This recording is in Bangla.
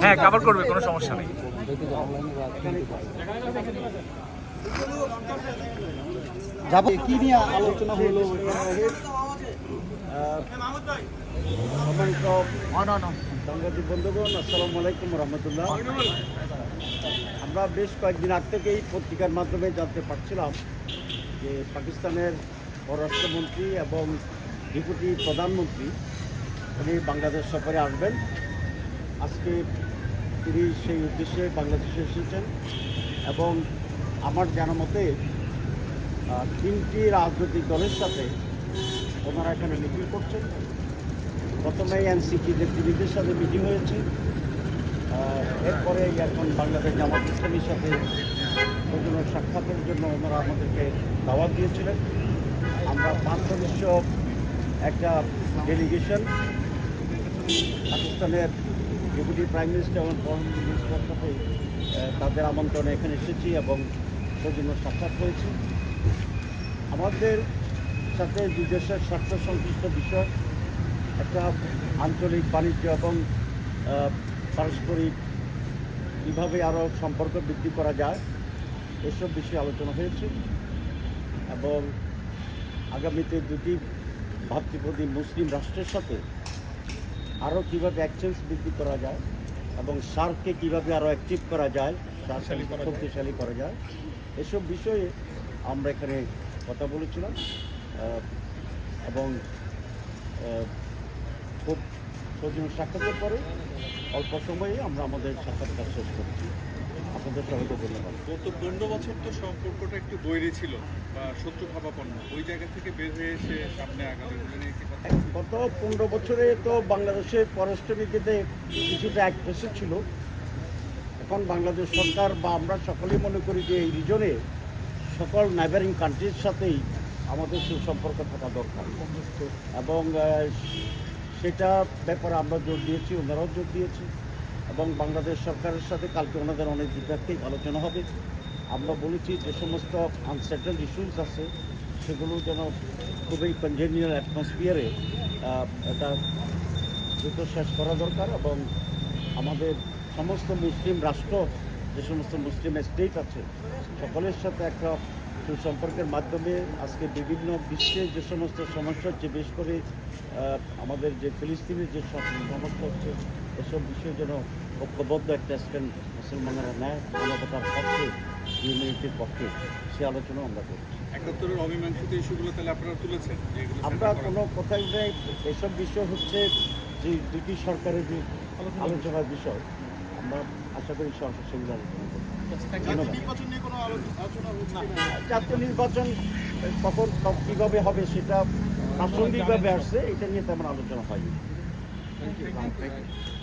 হ্যাঁ কভার করবে কোনো সমস্যা নেই। যাব। কি নিয়ে আলোচনা হলো? বন্ধুগণ আসসালামু আলাইকুম রহমতুল্লাহ। আমরা বেশ কয়েকদিন আগ থেকেই পত্রিকার মাধ্যমে জানতে পারছিলাম যে পাকিস্তানের পররাষ্ট্রমন্ত্রী এবং ডেপুটি প্রধানমন্ত্রী উনি বাংলাদেশ সফরে আসবেন। আজকে তিনি সেই উদ্দেশ্যে বাংলাদেশে এসেছেন এবং আমার জানা মতে তিনটি রাজনৈতিক দলের সাথে ওনারা এখানে মিটিং করছেন। প্রথমে এনসিপি নেতৃবৃন্দের সাথে মিটিং হয়েছে। এরপরে এখন বাংলাদেশ জামাত ইসলামীর সাথে বিভিন্ন সাক্ষাতের জন্য ওনারা আমাদেরকে দাওয়াত দিয়েছিলেন। আমরা পাঁচ সদস্য একটা ডেলিগেশন পাকিস্তানের ডেপুটি প্রাইম মিনিস্টার এবং ফরেন মিনিস্টার সাথে তাদের আমন্ত্রণে এখানে এসেছি এবং সৌজন্য সাক্ষাৎ হয়েছে আমাদের সাথে দুই দেশের স্বার্থ সংশ্লিষ্ট বিষয়, একটা আঞ্চলিক বাণিজ্য এবং পারস্পরিক কীভাবে আরও সম্পর্ক বৃদ্ধি করা যায়, এসব বিষয়ে আলোচনা হয়েছে এবং আগামীতে দুটি ভাতৃপ্রতি মুসলিম রাষ্ট্রের সাথে আরও কীভাবে এক্সচেঞ্জ বৃদ্ধি করা যায় এবং সার্ককে কীভাবে আরও অ্যাক্টিভ করা যায় শক্তিশালী করা যায়। এসব বিষয়ে আমরা এখানে কথা বলেছিলাম এবং খুব সৌজন্য সাক্ষাতের পরে অল্প সময়ে আমরা আমাদের সাক্ষাৎকার শেষ করছি। আপনাদের সবাইকে ধন্যবাদ। গত পনেরো বছর তো সম্পর্কটা একটু বৈরী ছিল বা শত্রু ভাবাপন্ন। ওই জায়গা থেকে বের হয়ে এসে সামনে আগামী গত পনেরো বছরে তো বাংলাদেশের পররাষ্ট্রনীতিতে কিছুটা এক পেশে ছিল। এখন বাংলাদেশ সরকার বা আমরা সকলেই মনে করি যে এই রিজনে সকল নাইবারিং কান্ট্রির সাথেই আমাদের সুসম্পর্ক থাকা দরকার। এবং সেটা ব্যাপারে আমরা জোর দিয়েছি, ওনারাও জোর দিয়েছি। এবং বাংলাদেশ সরকারের সাথে কালকে ওনাদের অনেক দ্বিপাক্ষিক আলোচনা হবে। আমরা বলেছি যে সমস্ত আনসেটেলড ইস্যুস আছে সেগুলো যেন খুবই কনজেনিয়াল অ্যাটমসফিয়ারে এটা দ্রুত শেষ করা দরকার এবং আমাদের সমস্ত মুসলিম রাষ্ট্র, যে সমস্ত মুসলিম স্টেট আছে, সকলের সাথে একটা সুসম্পর্কের মাধ্যমে আজকে বিভিন্ন বিশ্বে যে সমস্ত সমস্যা হচ্ছে, বিশেষ করে আমাদের যে ফিলিস্তিনের যে সমস্যা হচ্ছে, এসব বিষয়ে যেন ঐক্যবদ্ধ একটা স্ট্যান্ড মুসলমানেরা নেয়, মানবতার পক্ষে। হিউম্যানিটির পক্ষে সে আলোচনা আমরা করছি। একাত্তরের অমীমাংসিত ইস্যুগুলো তাহলে আপনারা তুলেছেন আমরা কোনো কথাই নেই। এসব বিষয় হচ্ছে যে দুটি সরকারের যে আলোচনার বিষয়। আমরা আশা করি সরকার সেগুলো আলোচনা করব। হচ্ছে জাতীয় নির্বাচন কখন কীভাবে হবে সেটা প্রাসঙ্গিকভাবে আসছে এটা নিয়ে তেমন আলোচনা হয়নি। Thank you